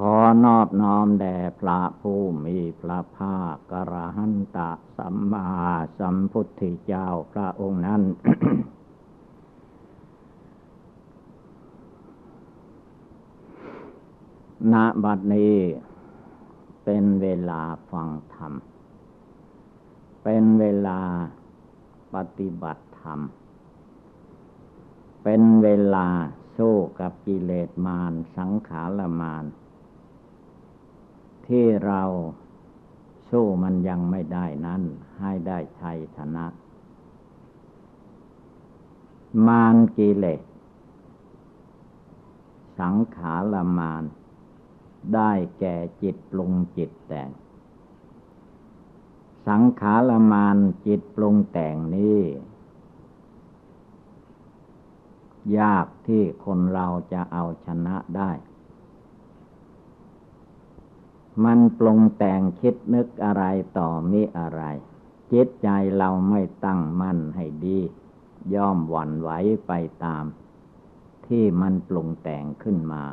ขอนอบน้อมแด่พระผู้มีพระภาคกระหันตะสัมมาสัมพุทธเจ้าพระองค์นั้น ณ บัดนี้เป็นเวลาฟังธรรม เป็นเวลาปฏิบัติธรรม เป็นเวลาสู้กับกิเลสมารสังขารมาร ที่เราสู้มันยังไม่ได้นั้น ให้ได้ชัยชนะ มารกิเลสสังขารมารได้แก่จิตปรุงจิตแต่ง สังขารมานจิตปรุงแต่งนี้ ยากที่คนเราจะเอาชนะได้ มันปรุงแต่งคิดนึกอะไรต่อมิอะไร จิตใจเราไม่ตั้งมั่นให้ดี ย่อมหวั่นไหวไปตาม ที่มันปรุงแต่งขึ้นมา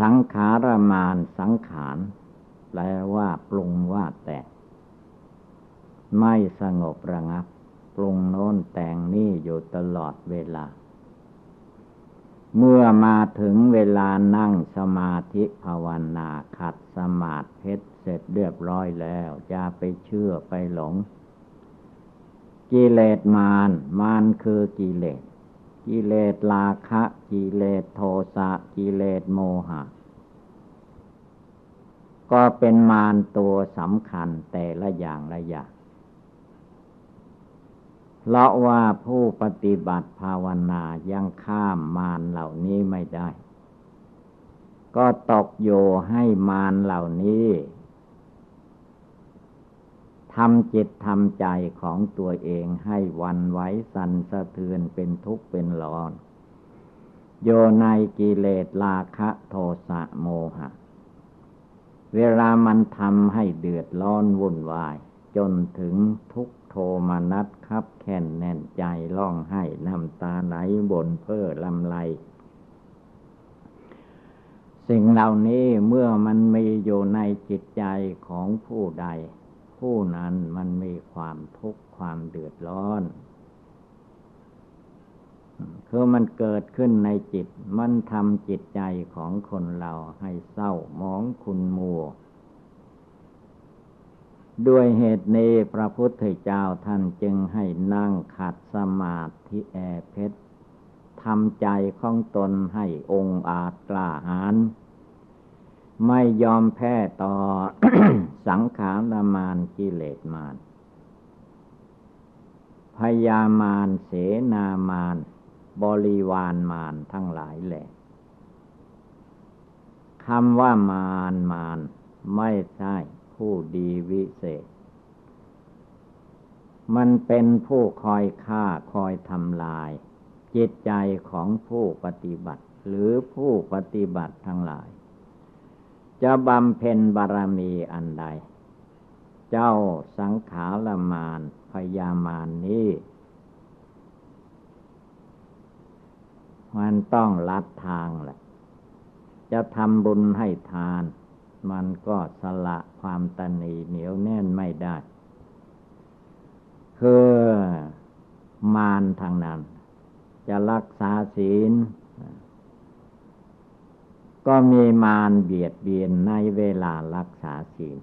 สังขารมานสังขารแปลว่าปรุงว่าแต่ไม่สงบระงับ ปรุงโน้นแต่งนี่อยู่ตลอดเวลา เมื่อมาถึงเวลานั่งสมาธิภาวนาขัดสมาธิเพชรเสร็จเรียบร้อยแล้วจะไปเชื่อไปหลง กิเลสมานมานคือกิเลส กิเลสราคะ กิเลสโทสะกิเลสโมหะ ก็เป็นมารตัวสำคัญแต่ละอย่างละอย่าง เพราะว่าผู้ปฏิบัติภาวนายังข้ามมารเหล่านี้ไม่ได้ ก็ตกโยให้มารเหล่านี้ทำจิตทำใจของตัวเองให้วันไหวสันสะเทือนเป็นทุกข์เป็นร้อน โยในกิเลสราคะโทสะโมหะ เวลามันทำให้เดือดร้อนวุ่นวาย จนถึงทุก โทมนัสครับแค้นแน่นใจร้องไห้น้ำตาไหลบนเพ้อลำไรสิ่งเหล่านี้เมื่อมันมีอยู่ในจิตใจของผู้ใด ผู้นั้นมันมีความทุกข์ความเดือดร้อน คือมันเกิดขึ้นในจิต มันทำจิตใจของคนเราให้เศร้ามองคุณมัว ด้วยเหตุนี้พระพุทธเจ้าท่านจึงให้นั่งขัดสมาธิแอเพชรทำใจของตนให้องอาจกล้าหาญไม่ยอมแพ้ต่อสังขารมานกิเลสมานพยามารเสนามาน บริวารมานทั้งหลายแหละคำว่ามารมานไม่ใช่ ผู้ดีวิเศษ มันเป็นผู้คอยฆ่าคอยทำลาย จิตใจของผู้ปฏิบัติ หรือผู้ปฏิบัติทั้งหลาย จะบำเพ็ญบารมีอันใด เจ้าสังขารมานพยามานนี้มันต้องลัดทางแหละ จะทำบุญให้ทาน มันก็สละความตนีเหนียวแน่นไม่ได้ คือมานทางนั้น จะรักษาศีล ก็มีมารเบียดเบียนในเวลารักษาศีล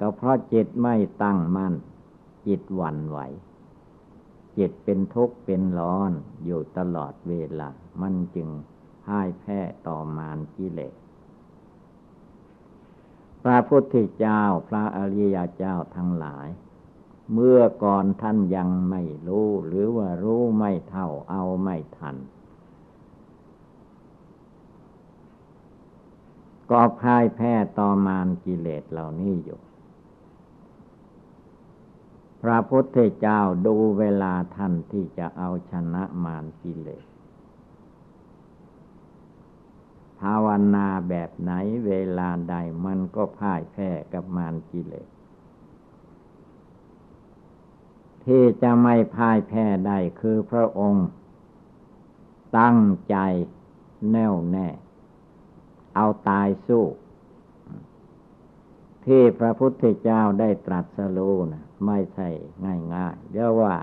ก็เพราะจิตไม่ตั้งมั่น จิตหวั่นไหว จิตเป็นทุกข์เป็นร้อนอยู่ตลอดเวลา มันจึงพ่ายแพ้ต่อมารกิเลส พระพุทธเจ้า พระอริยเจ้าทั้งหลาย เมื่อก่อนท่านยังไม่รู้ หรือว่ารู้ไม่เท่าเอาไม่ทัน ก็พ่ายแพ้ต่อมานกิเลสเหล่านี้อยู่พระพุทธเจ้าดูเวลาท่านที่จะเอาชนะมานกิเลส ภาวนาแบบไหนเวลาใดมันก็พ่ายแพ้กับมารกิเลส ที่จะไม่พ่ายแพ้ได้คือพระองค์ ตั้งใจแน่วแน่ เอาตายสู้ ที่พระพุทธเจ้าได้ตรัสรู้นะไม่ใช่ง่ายๆเรียกว่า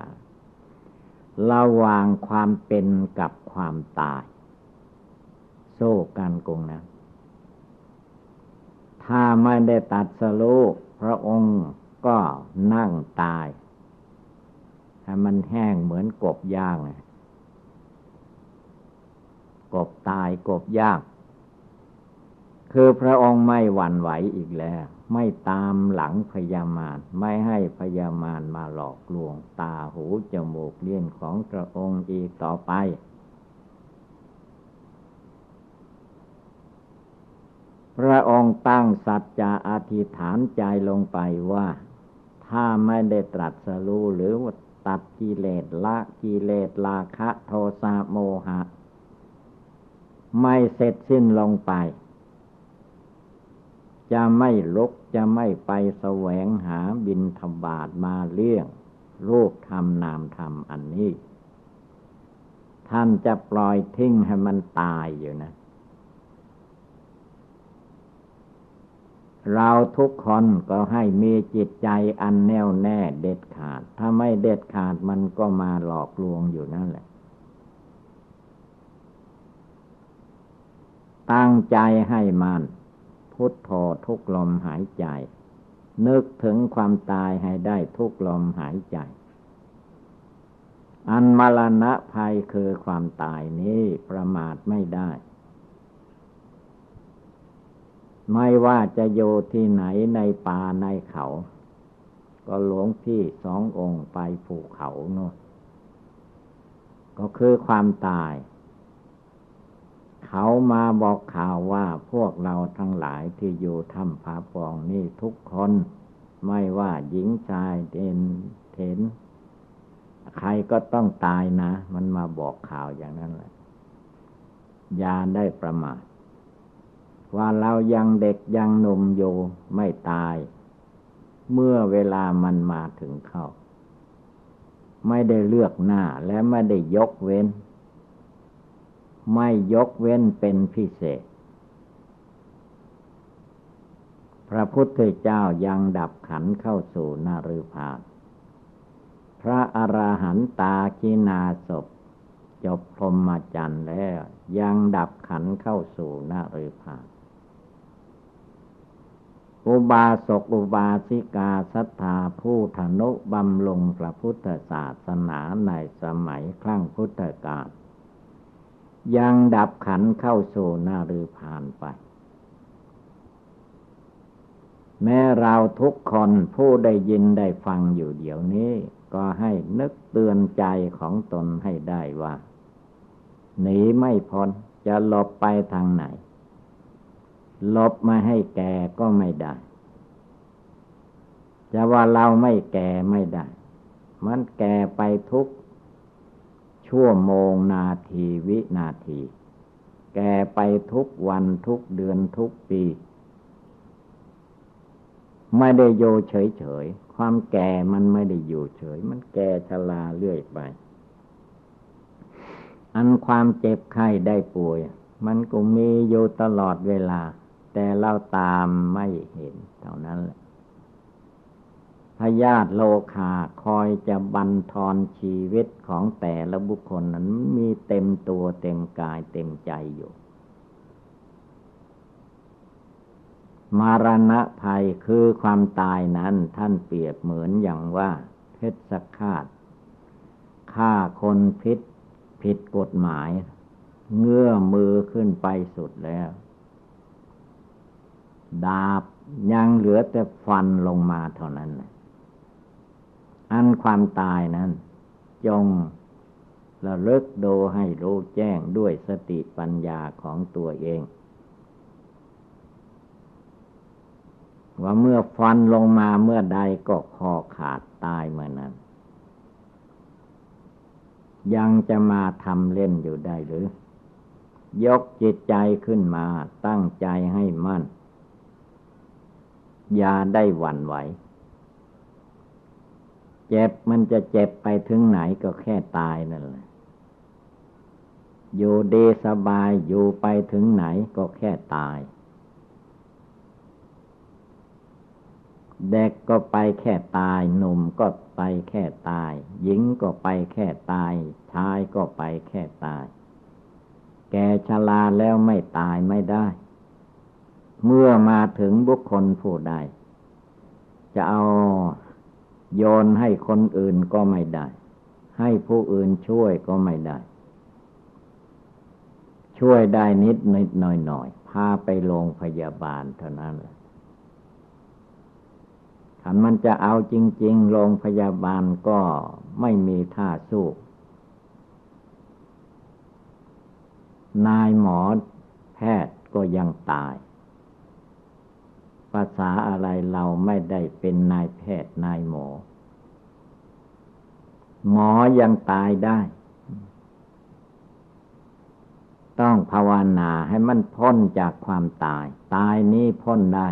ระวางความเป็นกับความตาย โซ่กันกงนะถ้าไม่ได้ตัดสรู้พระองค์ก็นั่งตายให้มันแห้งเหมือนกบย่าง กบตายกบย่าง คือพระองค์ไม่หวั่นไหวอีกแล้ว ไม่ตามหลังพยามารไม่ให้พยามารมาหลอกลวงตาหูจมูกเลี้ยนของพระองค์อีกต่อไป พระองค์ตั้งสัจจะอธิษฐานใจลงไปว่า ถ้าไม่ได้ตรัสรู้หรือตัดกิเลสละกิเลสราคะโทสะโมหะ ไม่เสร็จสิ้นลงไป จะไม่ลุกจะไม่ไปแสวงหาบินธบาตมาเลี้ยงรูปธรรมนามธรรมอันนี้ ท่านจะปล่อยทิ้งให้มันตายอยู่นะ เราทุกคนก็ให้มีจิตใจอันแน่วแน่เด็ดขาด ถ้าไม่เด็ดขาดมันก็มาหลอกลวงอยู่นั่นแหละ ตั้งใจให้มันพุทโธทุกลมหายใจ นึกถึงความตายให้ได้ทุกลมหายใจ อันมรณะภัยคือความตายนี้ประมาทไม่ได้ ไม่ว่าจะโยที่ไหนในป่าในเขา ก็หลวงพี่สององค์ไปภูเขาโน่นก็คือความตาย เขามาบอกข่าวว่าพวกเราทั้งหลายที่อยู่ถ้ำผาปองนี่ทุกคน ไม่ว่าหญิงชายเด่นเถนใครก็ต้องตายนะ มันมาบอกข่าวอย่างนั้นแหละยาได้ประมาท ว่าเรายังเด็กยังหนุ่มอยู่ไม่ตาย เมื่อเวลามันมาถึงเข้า ไม่ได้เลือกหน้าและไม่ได้ยกเว้น ไม่ยกเว้นเป็นพิเศษ พระพุทธเจ้ายังดับขันเข้าสู่นารุภาพระอราหันตาคินาศพจบพรหมจรรย์แล้วยังดับขันเข้าสู่นารุภา อุบาสกอุบาสิกาศรัทธาผู้ธนุบำลงพระพุทธศาสนาในสมัยครั้งพุทธกาลยังดับขันเข้าสู่นารือผ่านไป แม้เราทุกคนผู้ได้ยินได้ฟังอยู่เดี๋ยวนี้ ก็ให้นึกเตือนใจของตนให้ได้ว่า หนีไม่พ้นจะหลบไปทางไหน ลบมาให้แก่ก็ไม่ได้ จะว่าเราไม่แก่ไม่ได้ มันแก่ไปทุก ชั่วโมงนาทีวินาที แก่ไปทุกวันทุกเดือนทุกปี ไม่ได้โยเฉยเฉยความแก่มันไม่ได้อยู่เฉย มันแก่ชราเรื่อยไป อันความเจ็บไข้ได้ป่วย มันก็มีอยู่ตลอดเวลา แต่เราตามไม่เห็นเท่านั้นแหละพยาธิโลคาคอยจะบันทอนชีวิตของแต่ละบุคคลนั้นมีเต็มตัวเต็มกายเต็มใจอยู่ มารณะภัยคือความตายนั้นท่านเปรียบเหมือนอย่างว่าเพชรฆาตฆ่าคนพิษผิดกฎหมาย เงื่อมือขึ้นไปสุดแล้ว ดาบยังเหลือแต่ฟันลงมาเท่านั้น อันความตายนั้น จงระลึกดูให้รู้แจ้งด้วยสติปัญญาของตัวเอง ว่าเมื่อฟันลงมาเมื่อใดก็คอขาดตายเมื่อนั้น ยังจะมาทำเล่นอยู่ได้หรือ ยกจิตใจขึ้นมาตั้งใจให้มั่น อย่าได้หวั่นไหว เจ็บมันจะเจ็บไปถึงไหนก็แค่ตายนั่นแหละ อยู่ดีสบายอยู่ไปถึงไหนก็แค่ตาย เด็กก็ไปแค่ตาย หนุ่มก็ไปแค่ตาย หญิงก็ไปแค่ตาย ชายก็ไปแค่ตาย แกชราแล้วไม่ตายไม่ได้ เมื่อมาถึงบุคคลผู้ใดจะเอาโยนให้คนอื่นก็ไม่ได้ ให้ผู้อื่นช่วยก็ไม่ได้ ช่วยได้นิดนิดหน่อยหน่อยพาไปโรงพยาบาลเท่านั้นแหละถ้ามันจะเอาจริง ๆ โรงพยาบาลก็ไม่มีท่าสู้ นายหมอแพทย์ก็ยังตายาษาอะไรเราไม่ได้เป็นนายแพทย์นายหมอ หมอยังตายได้ ต้องภาวนาให้มันพ้นจากความตาย ตายนี้พ้นได้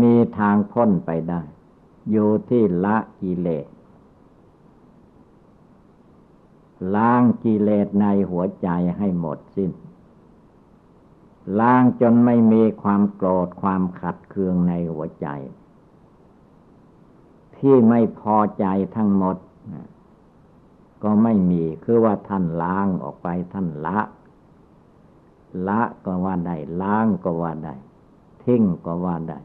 มีทางพ้นไปได้ อยู่ที่ละกิเลสล้างกิเลสในหัวใจให้หมดสิน้น ล้างจนไม่มีความโกรธความขัดเคืองในหัวใจ ที่ไม่พอใจทั้งหมด ก็ไม่มีคือว่าท่านล้างออกไปท่านละ ละก็ว่าได้ล้างก็ว่าได้ ทิ้งก็ว่าได้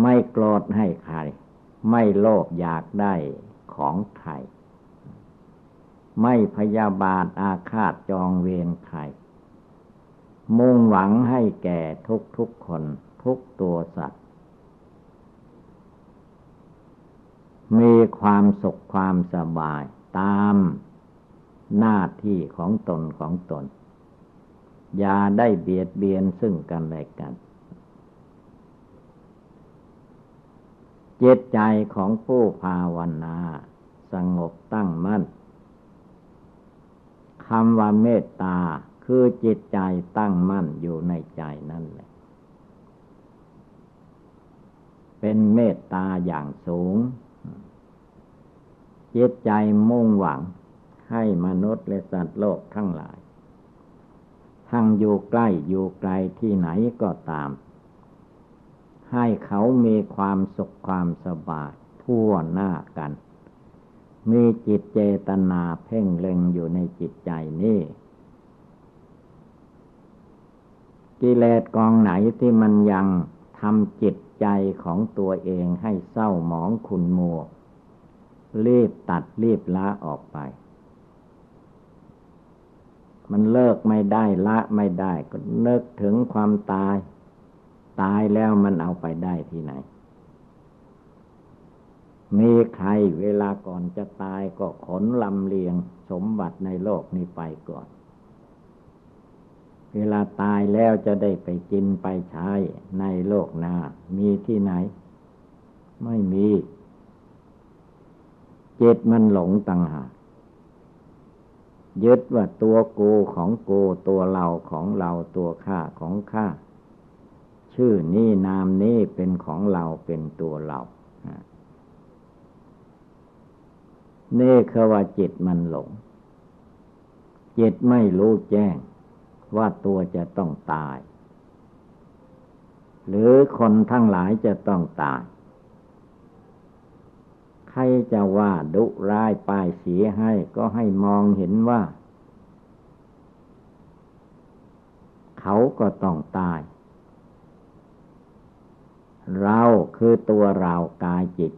ไม่โกรธให้ใคร ไม่โลภอยากได้ของใคร ไม่พยาบาทอาฆาตจองเวรใคร มุ่งหวังให้แก่ทุกทุกคน ทุกตัวสัตว์ มีความสุขความสบายตามหน้าที่ของตนของตน อย่าได้เบียดเบียนซึ่งกันและกันเจตใจของผู้ภาวนาสงบตั้งมั่นคำว่าเมตตา คือจิตใจตั้งมั่นอยู่ในใจนั่นแหละ เป็นเมตตาอย่างสูง จิตใจมุ่งหวังให้มนุษย์และสัตว์โลกทั้งหลาย ทั้งอยู่ใกล้อยู่ไกลที่ไหนก็ตาม ให้เขามีความสุขความสบายทั่วหน้ากัน มีจิตเจตนาเพ่งเล็งอยู่ในจิตใจนี่ กิเลสกองไหนที่มันยังทำจิตใจของตัวเองให้เศร้าหมองขุนมัวรีบตัดรีบละออกไป มันเลิกไม่ได้ละไม่ได้ก็นึกถึงความตาย ตายแล้วมันเอาไปได้ที่ไหน มีใครเวลาก่อนจะตายก็ขนลำเลียงสมบัติในโลกนี้ไปก่อน เวลาตายแล้วจะได้ไปกินไปใช้ในโลกหน้า มีที่ไหน ไม่มีจิตมันหลงต่างหากยึดว่าตัวโกของโกตัวเราของเราตัวข้าของข้าชื่อนี้นามนี้เป็นของเราเป็นตัวเรานี่คือว่าจิตมันหลงจิตไม่รู้แจ้ง ว่าตัวจะต้องตาย หรือคนทั้งหลายจะต้องตาย ใครจะว่าดุร้ายป้ายเสียให้ก็ให้มองเห็นว่า เขาก็ต้องตาย เราคือตัวเรากายจิต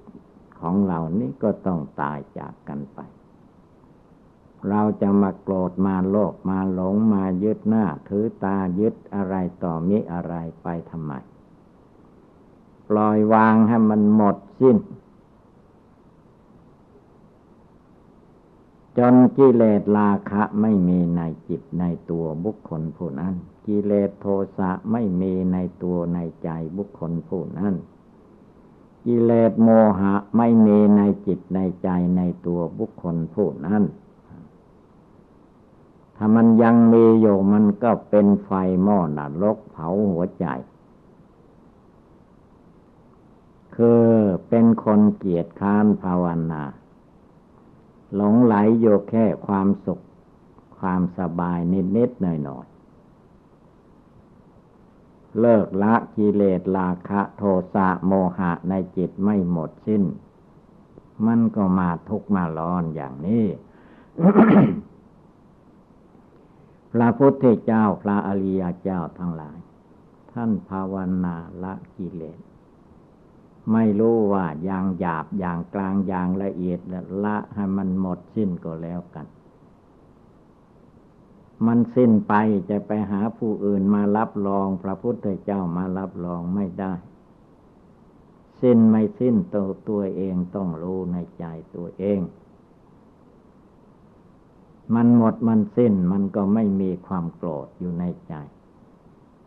ของเรานี่ก็ต้องตายจากกันไป เราจะมาโกรธมาโลภมาหลงมายึดหน้า ถือตายึดอะไรต่อมิอะไรไปทำไม ปล่อยวางให้มันหมดสิ้น จนกิเลสราคะไม่มีในจิตในตัวบุคคลผู้นั้น กิเลสโทสะไม่มีในตัวในใจบุคคลผู้นั้นกิเลสโมหะไม่มีในจิตในใจในตัวบุคคลผู้นั้น ถ้ามันยังมีอยู่มันก็เป็นไฟหม้อนรกเผาหัวใจ คือเป็นคนเกียจค้านภาวนา หลงไหลอยู่แค่ความสุข ความสบายนิดๆหน่อยๆ เลิกละกิเลสราคะโทสะโมหะในจิตไม่หมดสิ้น มันก็มาทุกมาร้อนอย่างนี้ พระพุทธเจ้าพระอริยเจ้าทั้งหลาย ท่านภาวนาละกิเลส ไม่รู้ว่าอย่างหยาบอย่างกลางอย่างละเอียดละให้มันหมดสิ้นก็แล้วกัน มันสิ้นไปจะไปหาผู้อื่นมารับรอง พระพุทธเจ้ามารับรองไม่ได้ สิ้นไม่สิ้นตัวตัวเองต้องรู้ในใจตัวเอง มันหมดมันสิ้นมันก็ไม่มีความโกรธอยู่ในใจ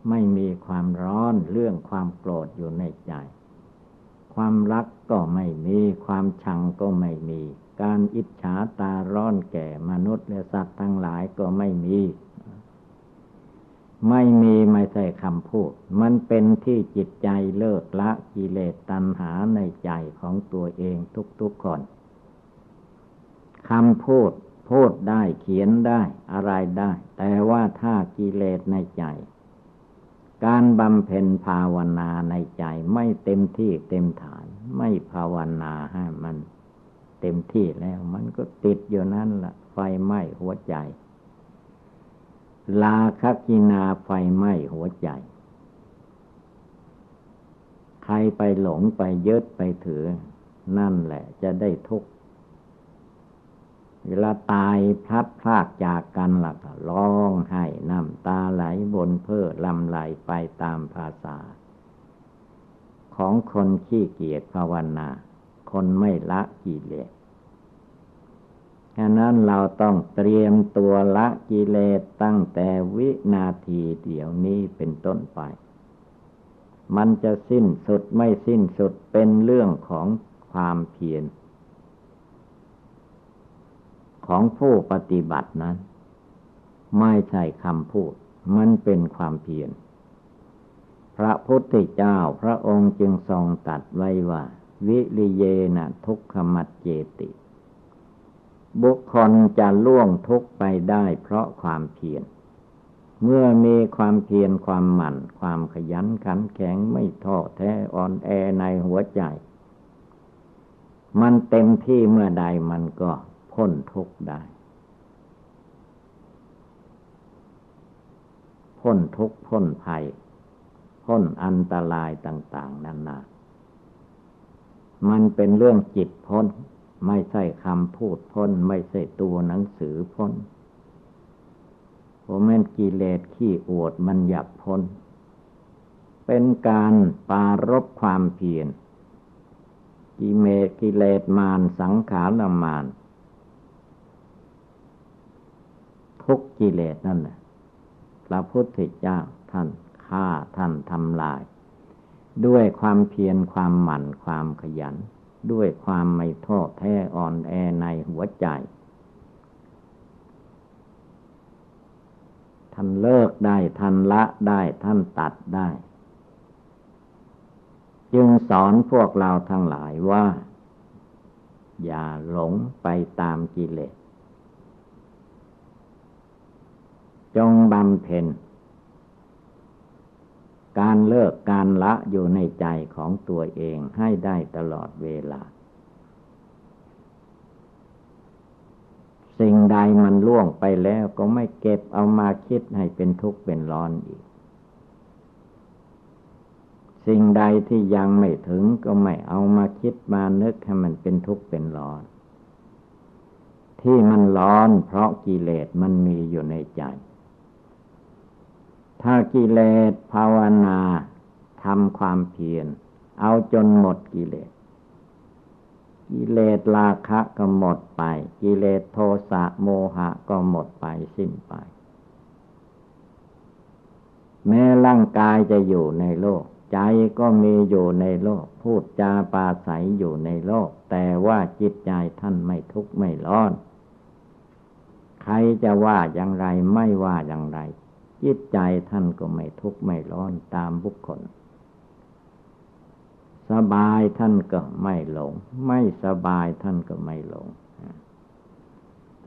ไม่มีความร้อนเรื่องความโกรธอยู่ในใจ ความรักก็ไม่มีความชังก็ไม่มี การอิจฉาตาร้อนแก่มนุษย์และสัตว์ทั้งหลายก็ไม่มี ไม่มีไม่ใช่คำพูด มันเป็นที่จิตใจเลิกละกิเลสตัณหาในใจของตัวเองทุกๆคนคำพูด พูดได้เขียนได้อะไรได้ แต่ว่าถ้ากิเลสในใจ การบำเพ็ญภาวนาในใจไม่เต็มที่เต็มฐาน ไม่ภาวนาให้มันเต็มที่แล้วมันก็ติดอยู่นั่นละ่ะ ไฟไหม้หัวใจ ลาคกินาไฟไหม้หัวใจ ใครไปหลงไปยึดไปถือ นั่นแหละจะได้ทุกข์ เวลาตายพลัดพรากจากกันล่ะก็ร้องไห้น้ำตาไหลบนเพื่อลำไหลไปตามภาษา ของคนขี้เกียจภาวนา คนไม่ละกิเลสฉะนั้นเราต้องเตรียมตัวละกิเลสตั้งแต่วินาทีเดี๋ยวนี้เป็นต้นไป มันจะสิ้นสุดไม่สิ้นสุดเป็นเรื่องของความเพียร ของผู้ปฏิบัตินั้น ไม่ใช่คำพูด มันเป็นความเพียร พระพุทธเจ้าพระองค์จึงทรงตัดไว้ว่า วิริเยนะทุกขมัดเจติ บุคคลจะล่วงทุกไปได้เพราะความเพียร เมื่อมีความเพียรความหมั่น ความขยันขันแข็งไม่ท้อแท้อ่อนแอในหัวใจ มันเต็มที่เมื่อใดมันก็ พ้นทุกข์ได้ พ้นทุกข์พ้นภัย พ้นอันตรายต่าง ๆนานา มันเป็นเรื่องจิตพ้น ไม่ใช่คำพูดพ้น ไม่ใช่ตัวหนังสือพ้นผมแม่นกิเลสขี้อวดมันหยับพ้น เป็นการปารบความเพียรกิเมกิเลสมานสังขารมาน ทุกกิเลสนั่นแหละพระพุทธเจ้าท่านฆ่าท่านทำลาย ด้วยความเพียรความหมั่นความขยัน ด้วยความไม่ท้อแท้อ่อนแอในหัวใจ ท่านเลิกได้ท่านละได้ท่านตัดได้ จึงสอนพวกเราทั้งหลายว่า อย่าหลงไปตามกิเลส จงบำเพ็ญ การเลิกการละอยู่ในใจของตัวเองให้ได้ตลอดเวลา สิ่งใดมันล่วงไปแล้วก็ไม่เก็บเอามาคิดให้เป็นทุกข์เป็นร้อนอีก สิ่งใดที่ยังไม่ถึงก็ไม่เอามาคิดมานึกให้มันเป็นทุกข์เป็นร้อนที่มันร้อนเพราะกิเลสมันมีอยู่ในใจ ถ้ากิเลสภาวนาทำความเพียร เอาจนหมดกิเลส กิเลสราคะก็หมดไป กิเลสโทสะโมหะก็หมดไปสิ้นไป แม้ร่างกายจะอยู่ในโลก ใจก็มีอยู่ในโลก พูดจาปาศัยอยู่ในโลก แต่ว่าจิตใจท่านไม่ทุกข์ไม่ร้อน ใครจะว่าอย่างไรไม่ว่าอย่างไร จิตใจท่านก็ไม่ทุกข์ไม่ร้อนตามบุคคล สบายท่านก็ไม่หลง ไม่สบายท่านก็ไม่หลง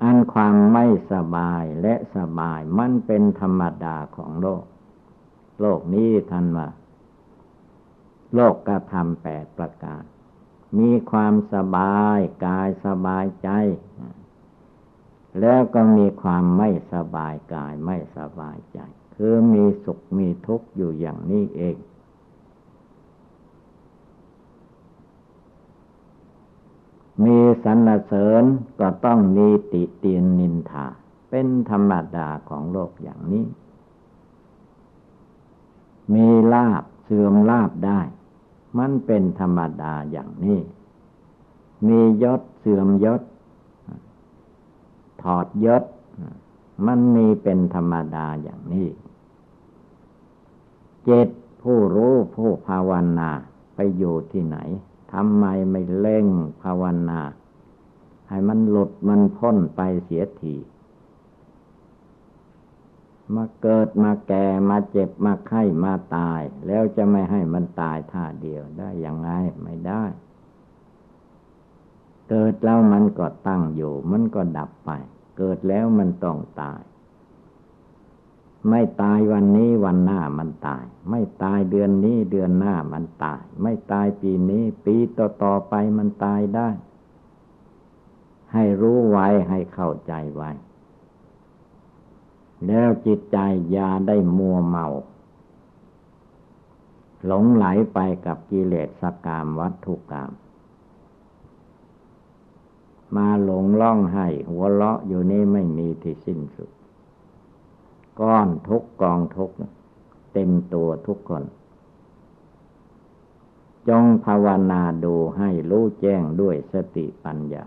อันความไม่สบายและสบายมันเป็นธรรมดาของโลก โลกนี้ท่านว่า โลกกระทำแปดประการ มีความสบายกายสบายใจ แล้วก็มีความไม่สบายกายไม่สบายใจ คือมีสุขมีทุกข์อยู่อย่างนี้เอง มีสรรเสริญก็ต้องมีติเตียนนินทา เป็นธรรมดาของโลกอย่างนี้ มีลาบเสื่อมลาบได้ มันเป็นธรรมดาอย่างนี้ มียศเสื่อมยศ ถอดยศ มันมีเป็นธรรมดาอย่างนี้ เจ็ดผู้รู้ผู้ภาวนาไปอยู่ที่ไหนทำไมไม่เล่งภาวนา ให้มันหลุดมันพ้นไปเสียทีมาเกิดมาแก่มาเจ็บมาไข้มาตาย แล้วจะไม่ให้มันตายท่าเดียวได้ยังไงไม่ได้ เกิดแล้วมันก็ตั้งอยู่ มันก็ดับไป เกิดแล้วมันต้องตาย ไม่ตายวันนี้วันหน้ามันตาย ไม่ตายเดือนนี้เดือนหน้ามันตาย ไม่ตายปีนี้ปีต่อต่อไปมันตายได้ ให้รู้ไว้ให้เข้าใจไว้ แล้วจิตใจยาได้มัวเมาหลงไหลไปกับกิเลสกามวัตถุกรรม มาหลงล่องให้ หัวเลาะอยู่นี่ไม่มีที่สิ้นสุด ก้อนทุกกองทุกเต็มตัวทุกคน จงภาวนาดูให้รู้แจ้งด้วยสติปัญญา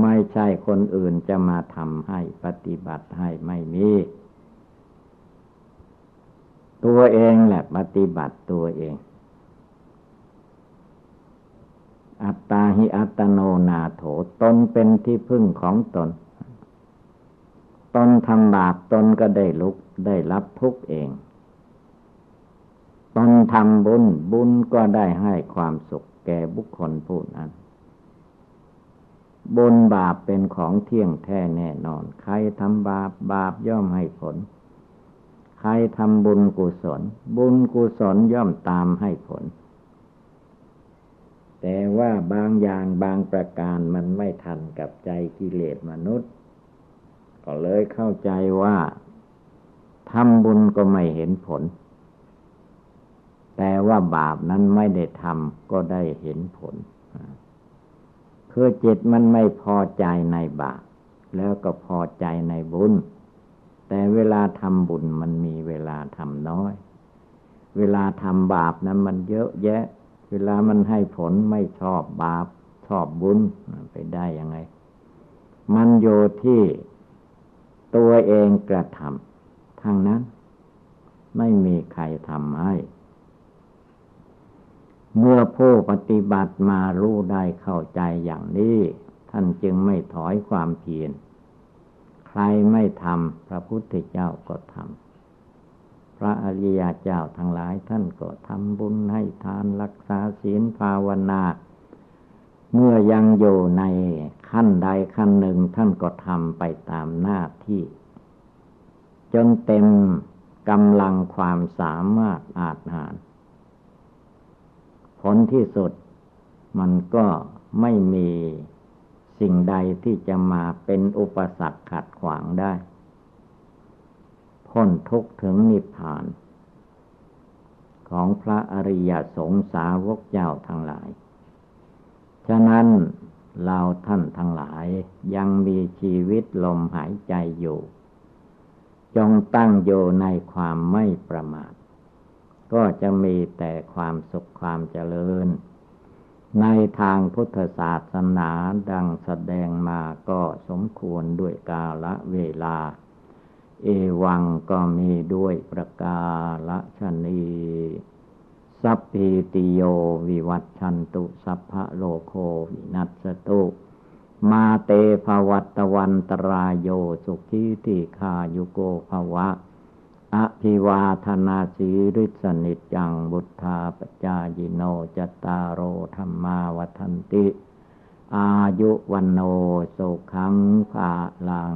ไม่ใช่คนอื่นจะมาทำให้ปฏิบัติให้ไม่มี ตัวเองแหละปฏิบัติตัวเอง อัตตาหิอัตโนนาโถตนเป็นที่พึ่งของตน ตนทำบาปตนก็ได้ลุกได้รับทุกเอง ตนทำบุญบุญก็ได้ให้ความสุขแก่บุคคลผู้นั้นบุญบาปเป็นของเที่ยงแท้แน่นอน ใครทำบาปบาปย่อมให้ผล ใครทำบุญกุศล บุญกุศลย่อมตามให้ผล แต่ว่าบางอย่างบางประการมันไม่ทันกับใจกิเลสมนุษย์ ก็เลยเข้าใจว่าทำบุญก็ไม่เห็นผล แต่ว่าบาปนั้นไม่ได้ทำก็ได้เห็นผลคือจิตมันไม่พอใจในบาปแล้วก็พอใจในบุญ แต่เวลาทำบุญมันมีเวลาทำน้อย เวลาทำบาปนั้นมันเยอะแยะ เวลามันให้ผลไม่ชอบบาป ชอบบุญไปได้ยังไง มันอยู่ที่ตัวเองกระทำทางนั้น ไม่มีใครทำให้ เมื่อผู้ปฏิบัติมารู้ได้เข้าใจอย่างนี้ ท่านจึงไม่ถอยความเพียรใครไม่ทำพระพุทธเจ้าก็ทำ พระอริยเจ้าทั้งหลายท่านก็ทำบุญให้ทานรักษาศีลภาวนา เมื่อยังอยู่ในขั้นใดขั้นหนึ่งท่านก็ทำไปตามหน้าที่ จนเต็มกำลังความสามารถอาจหาร ผลที่สุดมันก็ไม่มีสิ่งใดที่จะมาเป็นอุปสรรคขัดขวางได้ พ้นทุกข์ถึงนิพพาน ของพระอริยสงสาวกเจ้าทั้งหลาย ฉะนั้นเราท่านทั้งหลายยังมีชีวิตลมหายใจอยู่ จงตั้งอยู่ในความไม่ประมาท ก็จะมีแต่ความสุขความเจริญ ในทางพุทธศาสนาดังแสดงมาก็สมควรด้วยกาละเวลา เอวังก็มีด้วยประกาละชนีสัพพิติโยวิวัตชันตุสัพพะโลโควินัสตุ มาเตภวัตวันตรายโยสุขีติคายุโกภวะ อภิวาธนาสีริสนิจจังบุทธาปจายิโนจตารโอธรรมาวันติ อายุวันโนสุขังภาลัง